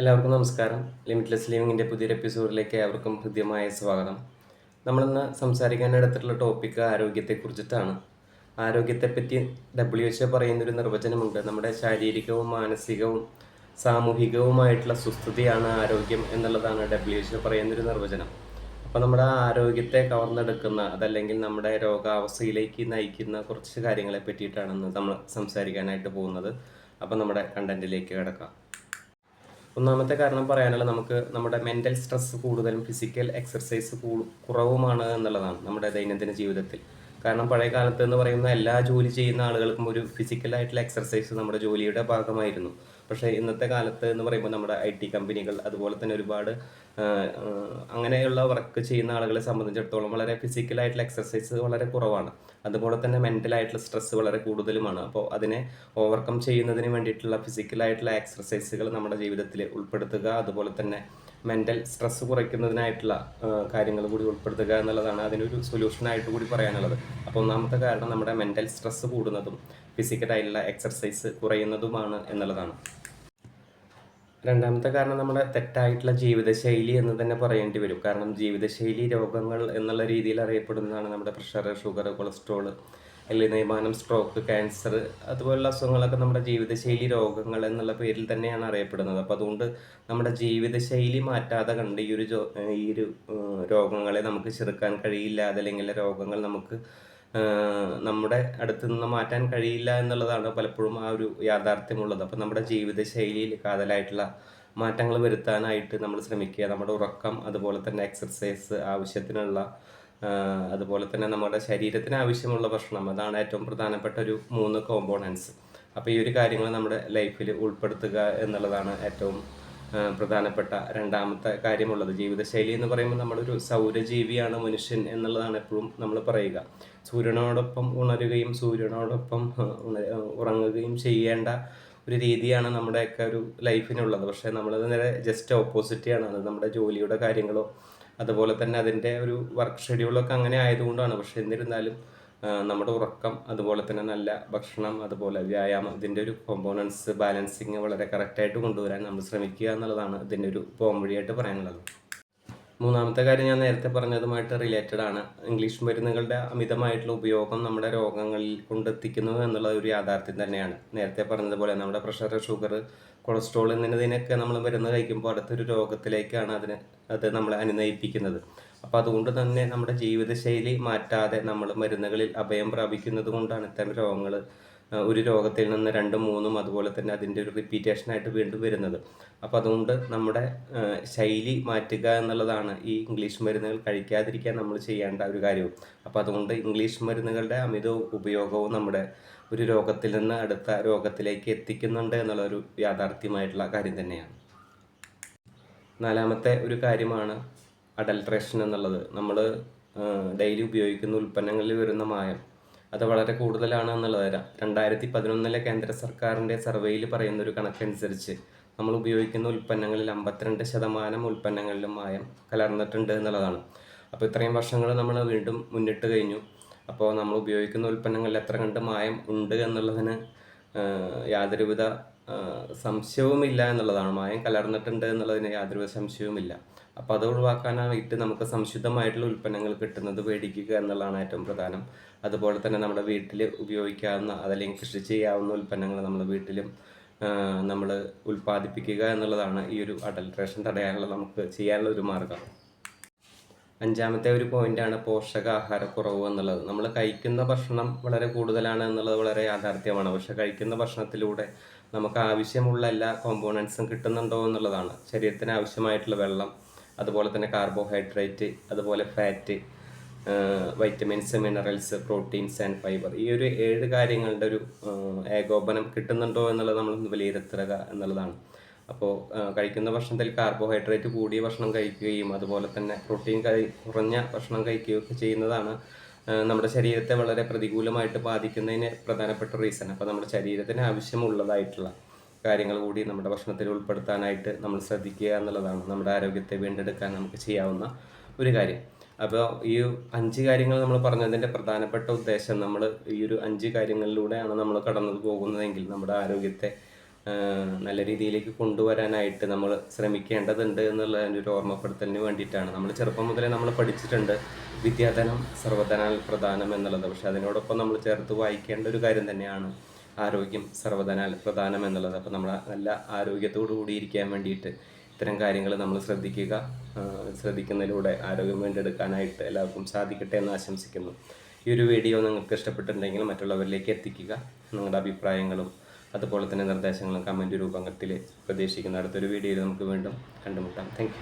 എല്ലാവർക്കും നമസ്കാരം. ലിമിറ്റ്ലെസ് ലിവിങ്ങിന്റെ പുതിയൊരു എപ്പിസോഡിലേക്ക് ഏവർക്കും ഹൃദ്യമായ സ്വാഗതം. നമ്മളിന്ന് സംസാരിക്കാൻ എടുത്തിട്ടുള്ള ടോപ്പിക്ക് ആരോഗ്യത്തെക്കുറിച്ചിട്ടാണ്. ആരോഗ്യത്തെപ്പറ്റി ഡബ്ല്യു എച്ച് പറയുന്നൊരു നിർവചനമുണ്ട്. നമ്മുടെ ശാരീരികവും മാനസികവും സാമൂഹികവുമായിട്ടുള്ള സുസ്ഥിതിയാണ് ആരോഗ്യം എന്നുള്ളതാണ് ഡബ്ല്യു എച്ച് പറയുന്നൊരു നിർവചനം. അപ്പോൾ നമ്മുടെ ആരോഗ്യത്തെ കവർന്നെടുക്കുന്ന അതല്ലെങ്കിൽ നമ്മുടെ രോഗാവസ്ഥയിലേക്ക് നയിക്കുന്ന കുറച്ച് കാര്യങ്ങളെ പറ്റിയിട്ടാണ് നമ്മൾ സംസാരിക്കാനായിട്ട് പോകുന്നത്. അപ്പോൾ നമ്മുടെ കണ്ടന്റിലേക്ക് കിടക്കാം. ഒന്നാമത്തെ കാരണം പറയാനുള്ളത് നമുക്ക് നമ്മുടെ മെന്റൽ സ്ട്രെസ് കൂടുതലും ഫിസിക്കൽ എക്സർസൈസ് കുറവുമാണ് എന്നുള്ളതാണ് നമ്മുടെ ദൈനംദിന ജീവിതത്തിൽ. കാരണം പഴയ കാലത്ത് എന്ന് പറയുന്ന എല്ലാ ജോലി ചെയ്യുന്ന ആളുകൾക്കും ഒരു ഫിസിക്കലായിട്ടുള്ള എക്സർസൈസ് നമ്മുടെ ജോലിയുടെ ഭാഗമായിരുന്നു. പക്ഷേ ഇന്നത്തെ കാലത്ത് എന്ന് പറയുമ്പോൾ നമ്മുടെ ഐ ടി കമ്പനികൾ അതുപോലെ തന്നെ ഒരുപാട് അങ്ങനെയുള്ള വർക്ക് ചെയ്യുന്ന ആളുകളെ സംബന്ധിച്ചിടത്തോളം വളരെ ഫിസിക്കലായിട്ടുള്ള എക്സർസൈസ് വളരെ കുറവാണ്. അതുപോലെ തന്നെ മെന്റലായിട്ടുള്ള സ്ട്രെസ് വളരെ കൂടുതലുമാണ്. അപ്പോൾ അതിനെ ഓവർകം ചെയ്യുന്നതിന് വേണ്ടിയിട്ടുള്ള ഫിസിക്കലായിട്ടുള്ള എക്സർസൈസുകൾ നമ്മുടെ ജീവിതത്തിൽ ഉൾപ്പെടുത്തുക അതുപോലെ തന്നെ മെന്റൽ സ്ട്രെസ് കുറയ്ക്കുന്നതിനായിട്ടുള്ള കാര്യങ്ങൾ കൂടി ഉൾപ്പെടുത്തുക എന്നുള്ളതാണ് അതിനൊരു സൊല്യൂഷനായിട്ട് കൂടി പറയാനുള്ളത്. അപ്പോൾ ഒന്നാമത്തെ കാരണം നമ്മുടെ മെന്റൽ സ്ട്രെസ് കൂടുന്നതും ഫിസിക്കലായിട്ടുള്ള എക്സർസൈസ് കുറയുന്നതുമാണ് എന്നുള്ളതാണ്. രണ്ടാമത്തെ കാരണം നമ്മുടെ തെറ്റായിട്ടുള്ള ജീവിതശൈലി എന്ന് തന്നെ പറയേണ്ടി വരും. കാരണം ജീവിതശൈലി രോഗങ്ങൾ എന്നുള്ള രീതിയിൽ അറിയപ്പെടുന്നതാണ് നമ്മുടെ പ്രഷർ ഷുഗർ കൊളസ്ട്രോൾ അല്ലെങ്കിൽ നിയമാനം സ്ട്രോക്ക് ക്യാൻസർ അതുപോലുള്ള അസുഖങ്ങളൊക്കെ നമ്മുടെ ജീവിതശൈലി രോഗങ്ങൾ എന്നുള്ള പേരിൽ തന്നെയാണ് അറിയപ്പെടുന്നത്. അപ്പോൾ അതുകൊണ്ട് നമ്മുടെ ജീവിതശൈലി മാറ്റാതെ കണ്ട് ഈ ഒരു ഈ ഒരു രോഗങ്ങളെ നമുക്ക് ചെറുക്കാൻ കഴിയില്ല അതല്ലെങ്കിൽ രോഗങ്ങൾ നമുക്ക് നമ്മുടെ അടുത്ത് നിന്ന് മാറ്റാൻ കഴിയില്ല എന്നുള്ളതാണ് പലപ്പോഴും ആ ഒരു യാഥാർത്ഥ്യമുള്ളത്. അപ്പം നമ്മുടെ ജീവിതശൈലിയിൽ കാതലായിട്ടുള്ള മാറ്റങ്ങൾ വരുത്താനായിട്ട് നമ്മൾ ശ്രമിക്കുക. നമ്മുടെ ഉറക്കം അതുപോലെ തന്നെ എക്സർസൈസ് ആവശ്യത്തിനുള്ള അതുപോലെ തന്നെ നമ്മുടെ ശരീരത്തിന് ആവശ്യമുള്ള ഭക്ഷണം. അതാണ് ഏറ്റവും പ്രധാനപ്പെട്ട ഒരു മൂന്ന് കോമ്പോണൻസ് അപ്പോൾ ഈ ഒരു കാര്യങ്ങൾ നമ്മുടെ ലൈഫിൽ ഉൾപ്പെടുത്തുക എന്നുള്ളതാണ് ഏറ്റവും പ്രധാനപ്പെട്ട രണ്ടാമത്തെ കാര്യമുള്ളത്. ജീവിതശൈലി എന്ന് പറയുമ്പോൾ നമ്മളൊരു സൗരജീവിയാണ് മനുഷ്യൻ എന്നുള്ളതാണ് എപ്പോഴും നമ്മൾ പറയുക. സൂര്യനോടൊപ്പം ഉണരുകയും സൂര്യനോടൊപ്പം ഉറങ്ങുകയും ചെയ്യേണ്ട ഒരു രീതിയാണ് നമ്മുടെയൊക്കെ ഒരു ലൈഫിനുള്ളത്. പക്ഷേ നമ്മളത് നേരെ ജസ്റ്റ് ഓപ്പോസിറ്റാണ് അത് നമ്മുടെ ജോലിയുടെ കാര്യങ്ങളോ അതുപോലെ തന്നെ അതിന്റെ ഒരു വർക്ക് ഷെഡ്യൂളൊക്കെ അങ്ങനെ ആയതുകൊണ്ടാണ്. പക്ഷെ എന്നിരുന്നാലും നമ്മുടെ ഉറക്കം അതുപോലെ തന്നെ നല്ല ഭക്ഷണം അതുപോലെ വ്യായാമം ഇതിന്റെ ഒരു കോമ്പോണൻസ് ബാലൻസിങ് വളരെ കറക്റ്റായിട്ട് കൊണ്ടുവരാൻ നമ്മൾ ശ്രമിക്കുക എന്നുള്ളതാണ് ഇതിന്റെ ഒരു പോംവഴിയായിട്ട് പറയാനുള്ളത്. മൂന്നാമത്തെ കാര്യം ഞാൻ നേരത്തെ പറഞ്ഞതുമായിട്ട് റിലേറ്റഡ് ആണ്. ഇംഗ്ലീഷ് മരുന്നുകളുടെ അമിതമായിട്ടുള്ള ഉപയോഗം നമ്മുടെ രോഗങ്ങളിൽ കൊണ്ടെത്തിക്കുന്നു എന്നുള്ള ഒരു യാഥാർത്ഥ്യം തന്നെയാണ്. നേരത്തെ പറഞ്ഞതുപോലെ നമ്മുടെ പ്രഷർ ഷുഗർ കൊളസ്ട്രോൾ എന്നതിനൊക്കെ നമ്മൾ മരുന്ന് കഴിക്കുമ്പോൾ അടുത്തൊരു രോഗത്തിലേക്കാണ് അതിന് അത് നമ്മളെ അനുനയിപ്പിക്കുന്നത്. അപ്പോൾ അതുകൊണ്ട് തന്നെ നമ്മുടെ ജീവിതശൈലി മാറ്റാതെ നമ്മൾ മരുന്നുകളിൽ അഭയം പ്രാപിക്കുന്നത് കൊണ്ടാണ് ഇത്തരം രോഗങ്ങൾ ഒരു രോഗത്തിൽ നിന്ന് രണ്ടും മൂന്നും അതുപോലെ തന്നെ അതിന്റെ ഒരു റിപ്പീറ്റേഷനായിട്ട് വീണ്ടും വരുന്നത്. അപ്പോൾ അതുകൊണ്ട് നമ്മുടെ ശൈലി മാറ്റുക എന്നുള്ളതാണ് ഈ ഇംഗ്ലീഷ് മരുന്നുകൾ കഴിക്കാതിരിക്കാൻ നമ്മൾ ചെയ്യേണ്ട ഒരു കാര്യവും. അപ്പോൾ അതുകൊണ്ട് ഇംഗ്ലീഷ് മരുന്നുകളുടെ അമിത ഉപയോഗവും നമ്മുടെ ഒരു രോഗത്തിൽ നിന്ന് അടുത്ത രോഗത്തിലേക്ക് എത്തിക്കുന്നുണ്ട് എന്നുള്ള ഒരു യാഥാർത്ഥ്യമായിട്ടുള്ള കാര്യം തന്നെയാണ്. നാലാമത്തെ ഒരു കാര്യമാണ് അഡൽട്രേഷൻ എന്നുള്ളത്. നമ്മൾ ഡെയിലി ഉപയോഗിക്കുന്ന ഉൽപ്പന്നങ്ങളിൽ വരുന്ന മായം. അത് വളരെ കൂടുതലാണ് എന്നുള്ളത് രണ്ടായിരത്തി പതിനൊന്നിലെ കേന്ദ്ര സർക്കാരിന്റെ സർവേയിൽ പറയുന്ന ഒരു കണക്കനുസരിച്ച് നമ്മൾ ഉപയോഗിക്കുന്ന ഉൽപ്പന്നങ്ങളിൽ അമ്പത്തിരണ്ട് ശതമാനം ഉൽപ്പന്നങ്ങളിലും മായം കലർന്നിട്ടുണ്ട് എന്നുള്ളതാണ്. അപ്പോൾ ഇത്രയും വർഷങ്ങൾ നമ്മൾ വീണ്ടും മുന്നിട്ട് കഴിഞ്ഞു. അപ്പോൾ നമ്മൾ ഉപയോഗിക്കുന്ന ഉൽപ്പന്നങ്ങളിൽ എത്ര കണ്ട് മായം ഉണ്ട് എന്നുള്ളതിന് യാതൊരുവിധ സംശയവുമില്ല എന്നുള്ളതാണ്. മായം കലർന്നിട്ടുണ്ട് എന്നുള്ളതിന് യാതൊരു സംശയവുമില്ല. അപ്പോൾ അത് ഒഴിവാക്കാനായിട്ട് നമുക്ക് സംശുദ്ധമായിട്ടുള്ള ഉൽപ്പന്നങ്ങൾ കിട്ടുന്നത് മേടിക്കുക എന്നുള്ളതാണ് ഏറ്റവും പ്രധാനം. അതുപോലെ തന്നെ നമ്മുടെ വീട്ടിൽ ഉപയോഗിക്കാവുന്ന അതല്ലെങ്കിൽ കൃഷി ചെയ്യാവുന്ന ഉൽപ്പന്നങ്ങൾ നമ്മൾ വീട്ടിലും നമ്മൾ ഉൽപ്പാദിപ്പിക്കുക എന്നുള്ളതാണ് ഈ ഒരു അഡൽട്രേഷൻ തടയാനുള്ള നമുക്ക് ചെയ്യാനുള്ള ഒരു മാർഗം. അഞ്ചാമത്തെ ഒരു പോയിന്റാണ് പോഷകാഹാരക്കുറവ് എന്നുള്ളത്. നമ്മൾ കഴിക്കുന്ന ഭക്ഷണം വളരെ കൂടുതലാണ് എന്നുള്ളത് വളരെ യാഥാർത്ഥ്യമാണ്. പക്ഷെ കഴിക്കുന്ന ഭക്ഷണത്തിലൂടെ നമുക്ക് ആവശ്യമുള്ള എല്ലാ കോമ്പോണൻസും കിട്ടുന്നുണ്ടോ എന്നുള്ളതാണ്. ശരീരത്തിന് ആവശ്യമായിട്ടുള്ള വെള്ളം അതുപോലെ തന്നെ കാർബോഹൈഡ്രേറ്റ് അതുപോലെ fat vitamins minerals proteins and fibre ഈ ഒരു ഏഴ് കാര്യങ്ങളുടെ ഒരു ഏകോപനം കിട്ടുന്നുണ്ടോ എന്നുള്ളത് നമ്മൾ വിലയിരുത്തുക എന്നുള്ളതാണ്. അപ്പോൾ കഴിക്കുന്ന ഭക്ഷണത്തിൽ കാർബോഹൈഡ്രേറ്റ് കൂടിയ ഭക്ഷണം കഴിക്കുകയും അതുപോലെ തന്നെ പ്രോട്ടീൻ കുറഞ്ഞ ഭക്ഷണം കഴിക്കുകയൊക്കെ ചെയ്യുന്നതാണ് നമ്മുടെ ശരീരത്തെ വളരെ പ്രതികൂലമായിട്ട് ബാധിക്കുന്നതിന് പ്രധാനപ്പെട്ട റീസൺ അപ്പോൾ നമ്മുടെ ശരീരത്തിന് ആവശ്യമുള്ളതായിട്ടുള്ള കാര്യങ്ങൾ കൂടി നമ്മുടെ ഭക്ഷണത്തിൽ ഉൾപ്പെടുത്താനായിട്ട് നമ്മൾ ശ്രദ്ധിക്കുക എന്നുള്ളതാണ് നമ്മുടെ ആരോഗ്യത്തെ വീണ്ടെടുക്കാൻ നമുക്ക് ചെയ്യാവുന്ന ഒരു കാര്യം. അപ്പോൾ ഈ അഞ്ച് കാര്യങ്ങൾ നമ്മൾ പറഞ്ഞതിന്റെ പ്രധാനപ്പെട്ട ഉദ്ദേശം നമ്മൾ ഈ ഒരു അഞ്ച് കാര്യങ്ങളിലൂടെയാണ് നമ്മൾ കടന്നു പോകുന്നതെങ്കിൽ നമ്മുടെ ആരോഗ്യത്തെ നല്ല രീതിയിലേക്ക് കൊണ്ടുവരാനായിട്ട് നമ്മൾ ശ്രമിക്കേണ്ടതുണ്ട് എന്നുള്ള ഒരു ഓർമ്മപ്പെടുത്തലിന് വേണ്ടിയിട്ടാണ്. നമ്മൾ ചെറുപ്പം മുതലേ നമ്മൾ പഠിച്ചിട്ടുണ്ട് വിദ്യാധനം സർവധനാൽ പ്രധാനം എന്നുള്ളത്. പക്ഷെ അതിനോടൊപ്പം നമ്മൾ ചേർത്ത് വായിക്കേണ്ട ഒരു കാര്യം തന്നെയാണ് ആരോഗ്യം സർവധനാൽ പ്രധാനം എന്നുള്ളത്. അപ്പോൾ നമ്മൾ നല്ല ആരോഗ്യത്തോടു കൂടി ഇരിക്കാൻ വേണ്ടിയിട്ട് ഇത്തരം കാര്യങ്ങൾ നമ്മൾ ശ്രദ്ധിക്കുക. ശ്രദ്ധിക്കുന്നതിലൂടെ ആരോഗ്യം വീണ്ടെടുക്കാനായിട്ട് എല്ലാവർക്കും സാധിക്കട്ടെ എന്ന് ആശംസിക്കുന്നു. ഈ ഒരു വീഡിയോ നിങ്ങൾക്ക് ഇഷ്ടപ്പെട്ടിട്ടുണ്ടെങ്കിൽ മറ്റുള്ളവരിലേക്ക് എത്തിക്കുക. നിങ്ങളുടെ അഭിപ്രായങ്ങളും അതുപോലെ തന്നെ നിർദ്ദേശങ്ങളും കമന്റ് രൂപത്തിൽ പ്രതീക്ഷിക്കുന്ന അടുത്തൊരു വീഡിയോയിൽ നമുക്ക് വീണ്ടും കണ്ടുമുട്ടാം. താങ്ക്